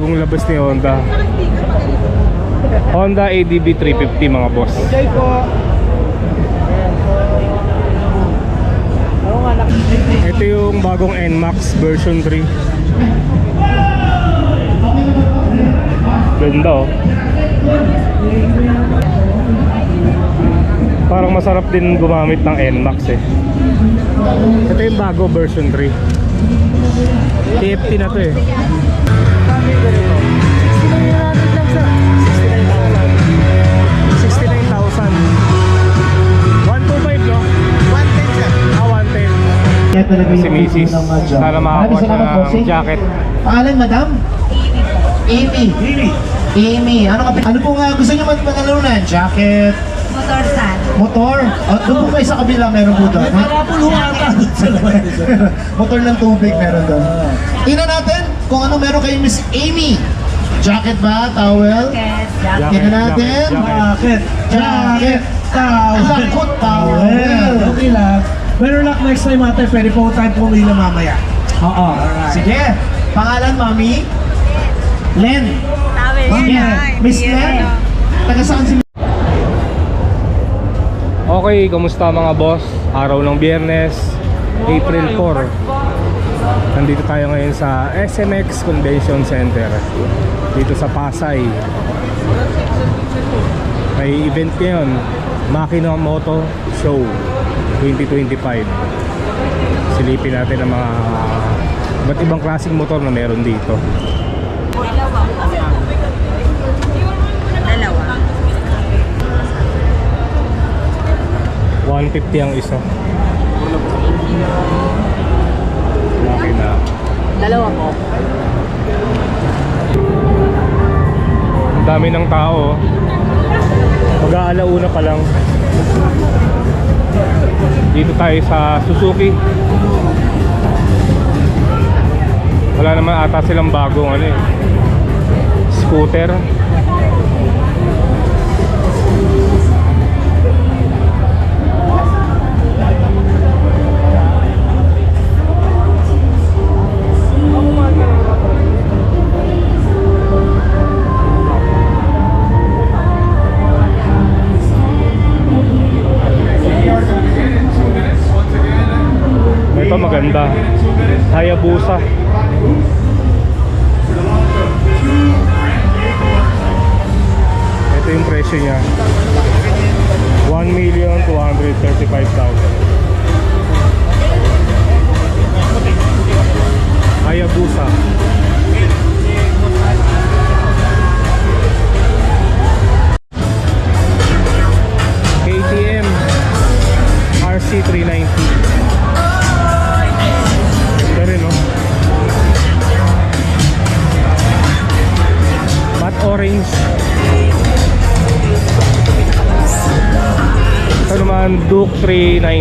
bagong labas ni Honda. Honda ADB 350 mga boss. Ito yung bagong NMAX version 3. Ganda oh. Parang masarap din gumamit ng NMAX eh. Ito yung bago version 3. TFT na to eh. Si Mrs. Sana makakuha siya ng jacket. Pangalan, madam? Amy. Amy. Amy. Ano, ka, ano po nga gusto niyo mag magalunan? Jacket, Motor san. motor? O, doon po kayo sa kabila, meron po doon. Ha? motor ng tubig meron doon. Tingnan natin kung ano meron kay Miss Amy. Jacket ba? Towel? Jacket, Tingnan natin. jacket, Jacket. Towel. Sakot towel. Okay lang. Pero luck next time ate, pwede po tayo pumili mamaya. Oo. Sige. Pangalan, Mami? Len. Sige. Miss Len. Taga saan si Okay, kamusta mga boss? Araw ng biyernes, April 4. Nandito tayo ngayon sa SMX Convention Center. Dito sa Pasay. May event ngayon, Makina Moto Show 2025. Silipin natin ang mga iba't ibang klaseng motor na meron dito. Dalawa. 150 ang isa. Dalawa po. Ang dami ng tao. Mag-aalauna pa lang. Dito tayo sa Suzuki. Wala naman ata silang bagong ano eh. Scooter.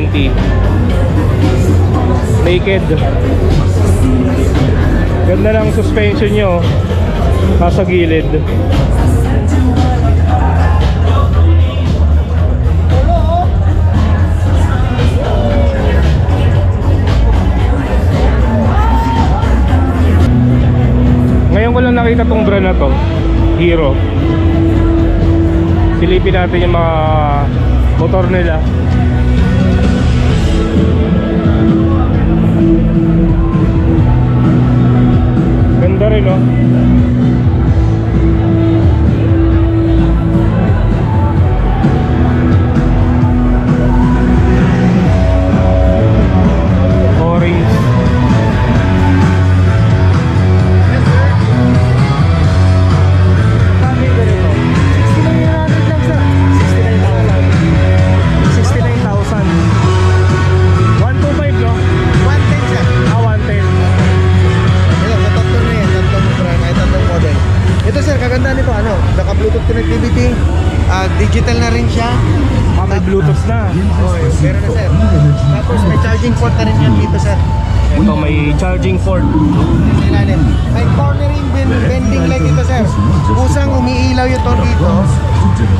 390. Naked. Ganda ng suspension nyo. Nasa gilid. Ngayon ko lang nakita tong brand na to, Hero. Silipin natin yung mga motor nila. Ganda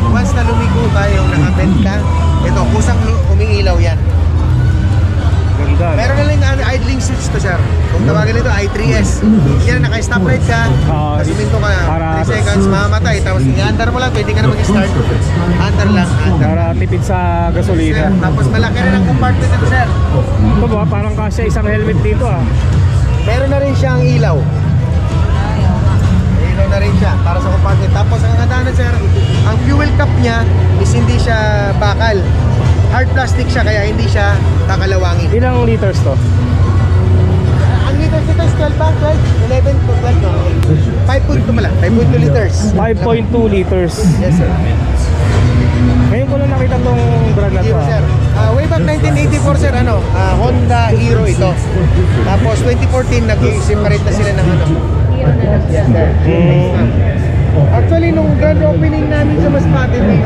Once na lumigo tayo, nakabend ka, ito, kusang umiilaw yan. Ganda. Meron na lang ano, idling switch to sir. Kung tawagin nito, i3S. Yan, naka-stoplight ka, Oo. tapos huminto ka, Para- 3 seconds, mamamatay. Tapos i-under mo lang, pwede ka na mag-start. Under lang, under. Para tipid sa Sir, gasolina. tapos malaki rin ang compartment nito sir. Ito ba, parang kasya isang helmet dito ah. Meron na rin siyang ilaw. Na rin siya para sa compartment. Tapos ang handa sir, ang fuel cap niya is hindi siya bakal. Hard plastic siya kaya hindi siya kakalawangin. Ilang liters to? Ang liters nito is 12 ba? 12? 11 to 12 no? 5.2 pala. 5.2 liters. 5.2 liters. Yes sir. Ngayon ko lang nakita tong brand na to ah. sir. Ah, way back 1984 sir, ano, ah, Honda Hero ito. Tapos 2014 nag-separate na sila ng ano. Mm. Actually, nung grand opening namin sa Masbate, may,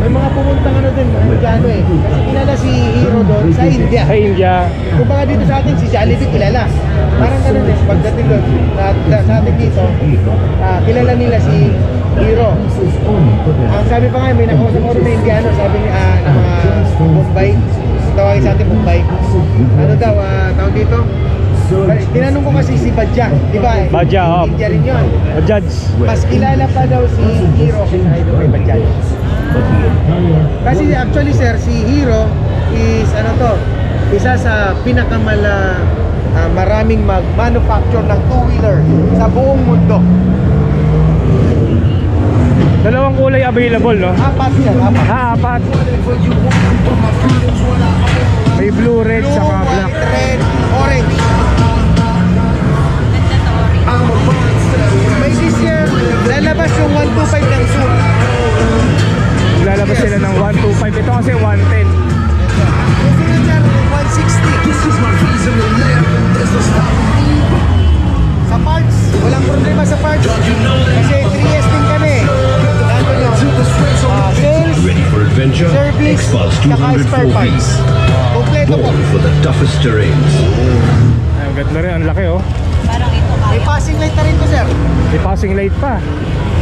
may mga pumuntang ano din, mga Indiano eh. Kasi kilala si Hero doon sa India. Sa India. Kung baka dito sa atin, si Jollibee kilala. Parang ganun eh, pagdating doon, na, na- sa atin dito, ah, kilala nila si Hero. Ang sabi pa nga, may nakausap ko na Indiano, sabi ni ah, ng mga Mumbai, tawagin sa atin Mumbai. Ano daw, ah, tawag dito? Tinanong ko kasi si Badja, di ba? Badja, oh. India rin yun. Judge. Mas kilala pa daw si Hero kaysa kay Bajaj. Kasi actually sir, si Hero is ano to, isa sa pinakamala ah, maraming mag-manufacture ng two-wheeler sa buong mundo. Dalawang kulay available, no? Apat yan, apat. Ha, apat. May blue, red, Blue, saka black. white, red, orange. 140 spare parts. Kompleto po. for the toughest terrains. Ay, ang ganda rin. Ang laki oh. Parang ito kaya. May passing light na rin po, sir. May passing light pa.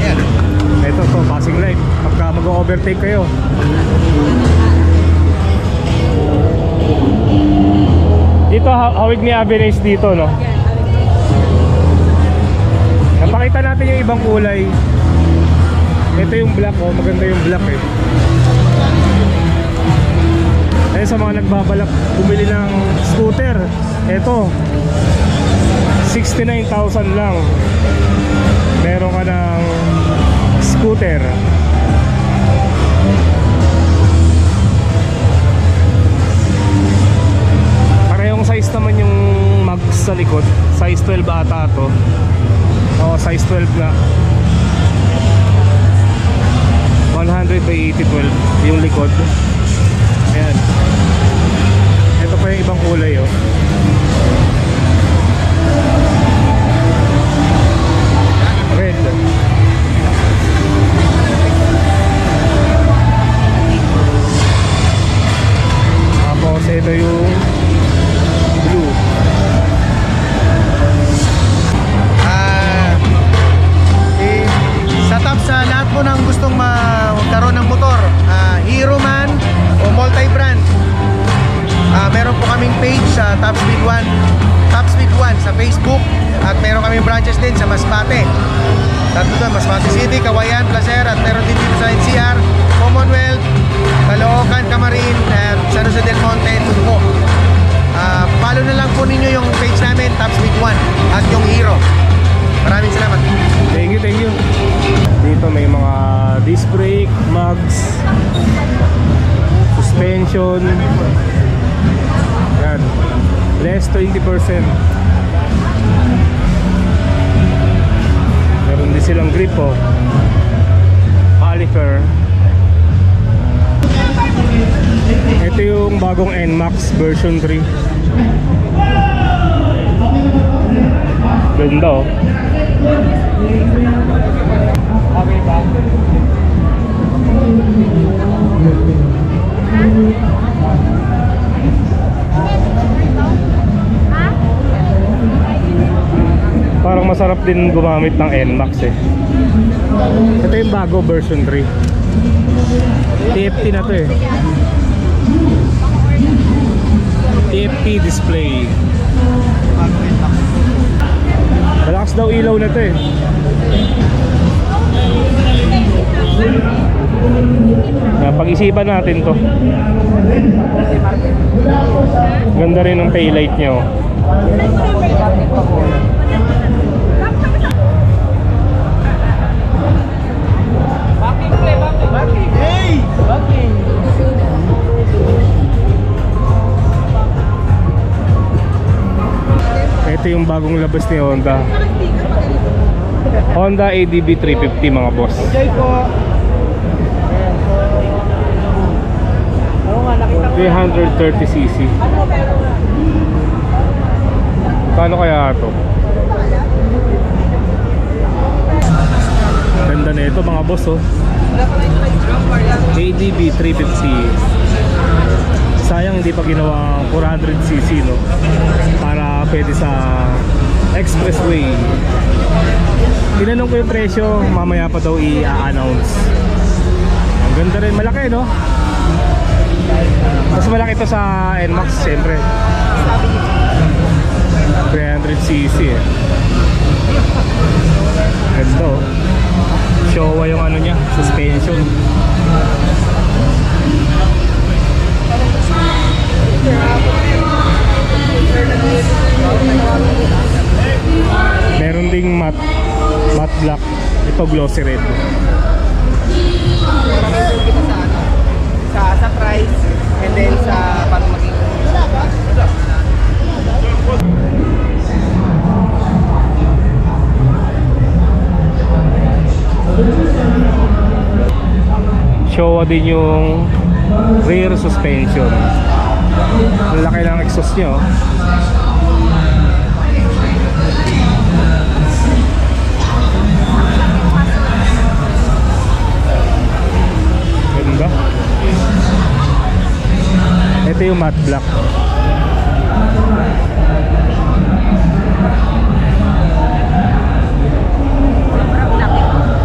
Yan. Ito to, passing light. Pagka mag-overtake kayo. Dito, ha- hawig ni Avenes dito, no? Napakita natin yung ibang kulay. Ito yung black, oh. Maganda yung black, eh. Ayun sa mga nagbabalak bumili ng scooter. Ito, 69,000 lang. Meron ka ng scooter. Parehong size naman yung mags sa likod. Size 12 ata to. Oo, size 12 nga. 100 by 80 12 yung likod. Ayan. Ito pa yung ibang kulay oh. Red. Tapos ito yung blue. Ah, eh, sa top sa lahat po ng gustong magkaroon ng motor, sa Top Speed 1, Top Speed 1 sa Facebook at meron kaming branches din sa Masbate. Tatlo doon, Masbate City, Kawayan, Placer at meron din dito sa NCR, Commonwealth, Caloocan, Camarin, at San Jose del Monte, Tunco. Ah, follow na lang po ninyo yung page namin, Top Speed 1 at yung Hero. Maraming salamat. Thank you, thank you. Dito may mga disc brake, mugs, suspension. Less 20%. Meron din silang grip oh. Caliper. Ito yung bagong NMAX version 3. Ganda oh. Okay ba? Parang masarap din gumamit ng NMAX eh. Ito yung bago version 3. TFT na to eh. TFT display. Malakas daw ilaw na to eh. Napag-isipan natin to. Ganda rin ng taillight niya Ito yung bagong labas ni Honda. Honda ADB 350 mga boss. Po. 330cc. Kano kaya ito? Ganda na ito mga boss oh. ADB 350. Sayang hindi pa ginawa 400cc no. Para pwede sa expressway. Tinanong ko yung presyo, mamaya pa daw i-announce. Ang ganda rin, malaki no? Mas malaki ito sa NMAX siyempre 300cc eh Ganda oh Showa yung ano niya, suspension Meron ding matte matte black Ito glossy red Sa, sa price and then sa paano maging Showa din yung rear suspension. Ang laki ng exhaust nyo. Ganda. Ito yung matte black.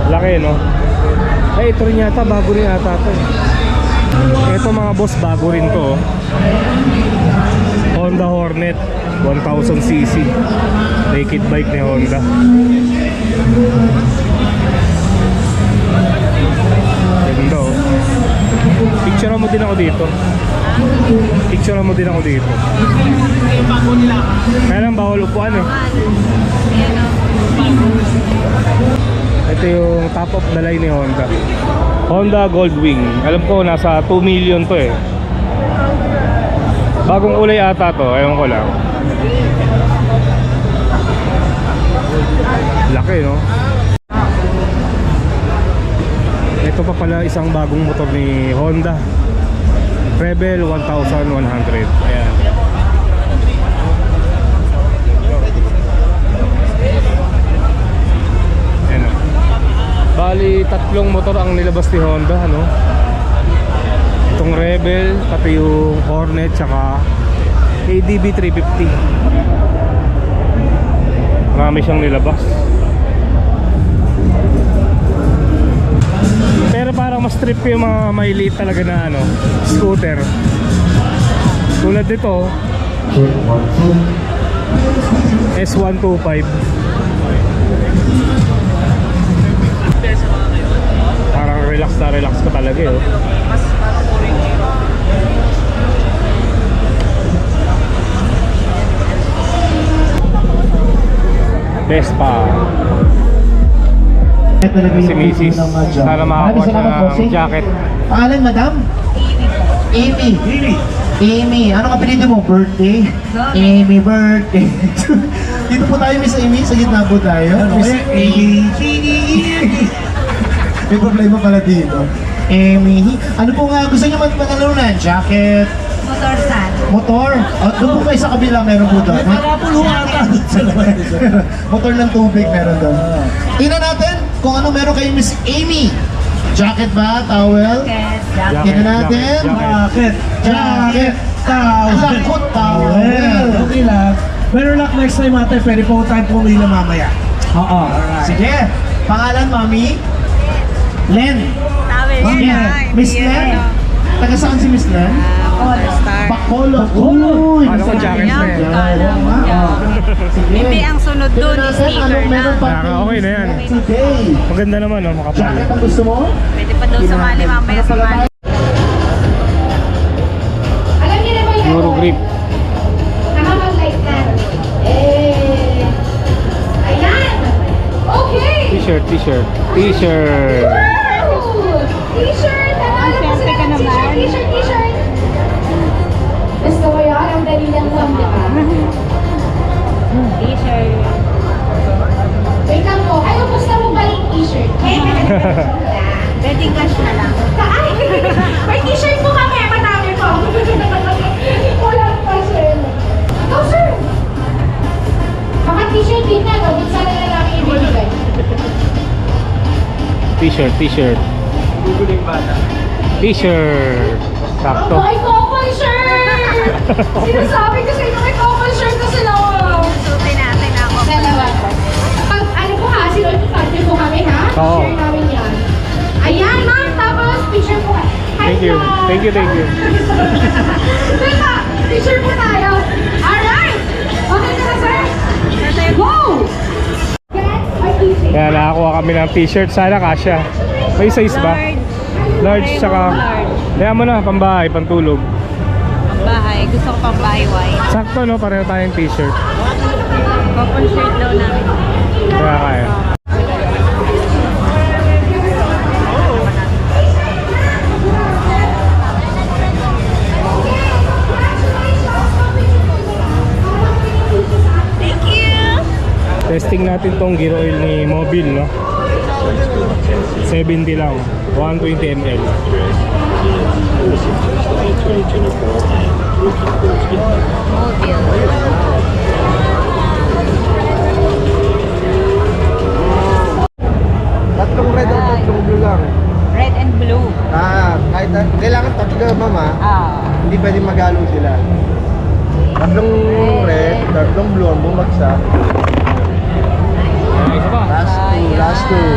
Laki no? Ay, ito rin yata, bago rin yata ito. Ito mga boss, bago rin to. oh. Honda Hornet 1000cc. Naked bike ni Honda. Ganda oh. Picture mo din ako dito. Picture mo din ako dito. Kaya lang bawal upuan eh. Ito yung top of the line ni Honda. Honda Goldwing. Alam ko nasa 2 million to eh. Bagong kulay ata to, ewan ko lang. Laki no? Ito pa pala isang bagong motor ni Honda. Rebel 1100. Ayan. Ayan Bali, tatlong motor ang nilabas ni Honda, ano? Itong Rebel, pati yung Hornet, tsaka ADB 350. Marami siyang nilabas. Pero parang mas trip yung mga mailiit talaga na ano, scooter. Tulad nito, S125. Relax na relax ka talaga eh. oh. Vespa. Ito talaga Si Mrs. Sana makakuha ng jacket. Pangalan, madam? Amy. Amy. Amy. Anong apelido mo? Birthday? Amy birthday. Dito po tayo, Miss Amy. Sa gitna po tayo. Miss Amy. May problema pala dito. Amy. Ano po nga gusto niyo magpanalunan? Jacket? Motor san. Motor? O, doon po kayo sa kabila, meron po doon. Motor ng tubig meron doon. Tingnan natin kung ano meron kay Miss Amy. Jacket ba? Towel? Yes, Jacket, Tingnan natin. jacket, Jacket. Jacket. Towel. Lakot towel. Okay lang. Pero luck next time ate, pwede po tayo pumili mamaya. Oo. Sige. Pangalan, Mami? Len. Sabi Sige. Miss Len. taga saan si Miss Lan? All-star. Bacolod. Uy! Kala ko jacket na Yan. yan. Hindi, ang sunod doon, natin sneaker na. okay na yan. Maganda naman, no? Makapal. Jacket ang gusto mo? Pwede pa daw sumali mamaya sumali. Alam niyo na ba yun? Euro grip. Nakapag-light na. Eh. Ayan. Okay. T-shirt, t-shirt. T-shirt. Wedding cash na lang. Ay! May t-shirt po kami. Madami po. Walang pa, sir. Ikaw, sir. Baka t-shirt din na, no? Ba't sana na lang ibibigay? T-shirt, t-shirt. T-shirt. Sakto. May couple shirt! Sinasabi ko sa inyo, may couple shirt na sila. oh. Susutin natin ako. Dalawa. Pag ano po ha, sino ito po kami ha? Oo. Share Thank you. Thank you, thank you. Teka, picture po tayo. Alright! Okay na ba sir? T-shirt. Kaya nakakuha kami ng t-shirt. Sana kasya. May size ba? Large tsaka... Kaya mo na, pambahay, pantulog. Bahay. Gusto ko pang bahay white. Sakto no, pareho tayong t-shirt. Couple shirt daw namin. Kaya kaya. Testing natin tong gear oil ni Mobil, no? 70 lang. 120 ml. Tatlong red o tatlong blue lang. Red and blue. Ah, kahit na, kailangan tatlo mama, Ah. hindi pwede magalo sila. Tatlong red, tatlong blue ang bumagsak. Ayan. Last two.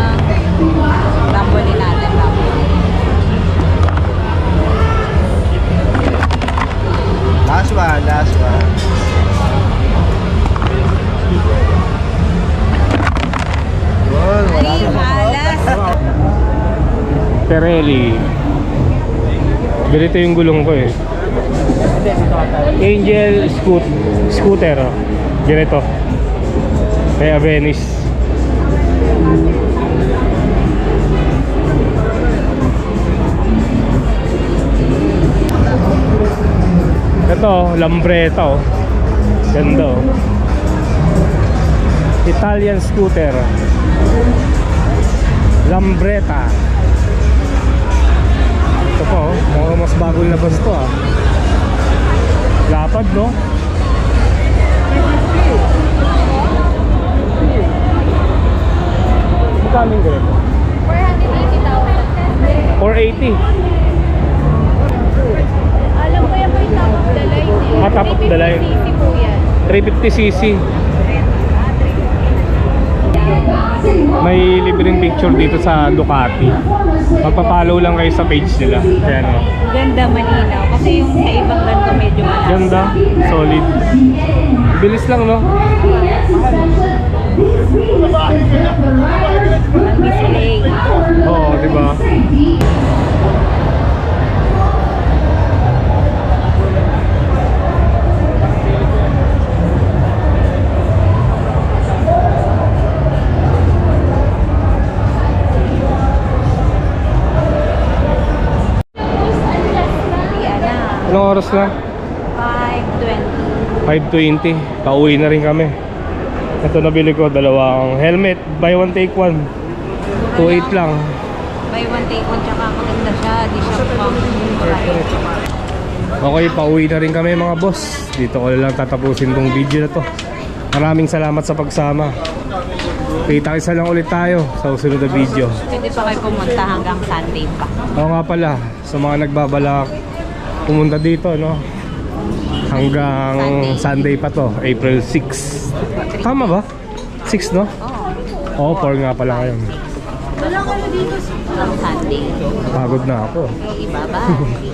Ramboli natin, ramboli. Last one, last one. Yun, wala Ay, malas. Pirelli. Ganito yung gulong ko eh. Angel scoot scooter. oh. Ganito. Kaya Venice. Ito, Lambretta oh. Ganda oh. Italian scooter. Lambretta. Ito po, oh. mas bagong labas to ah. Lapad no? Magkano yung ganito? 480. Alam ko yan po yung top of the line eh. Ah, top of the line. 350 po yan. 350cc. May libreng picture dito sa Ducati. Magpa-follow lang kayo sa page nila. Ayan oh. Ganda, malinaw. Kasi yung sa ibang ganito medyo malas. Ganda, solid. Bilis lang no? Ang display. Oo, di ba? Anong oras na? 520. 5.20. Pauwi na rin kami. Ito nabili ko, dalawang helmet. Buy one, take one. 2.8 lang. Buy one, take one. Tsaka maganda siya. Di siya pang Okay, pauwi na rin kami mga boss. Dito ko lang tatapusin tong video na to. Maraming salamat sa pagsama. Kita isa lang ulit tayo sa susunod na video. Pwede pa kayo pumunta hanggang Sunday pa. Oo nga pala, sa mga nagbabalak pumunta dito, no? Hanggang Sunday pa to, April 6. Tama ba? 6, no? Oo. Oo, 4 nga pala ngayon. Pagod na ako. Iba ba?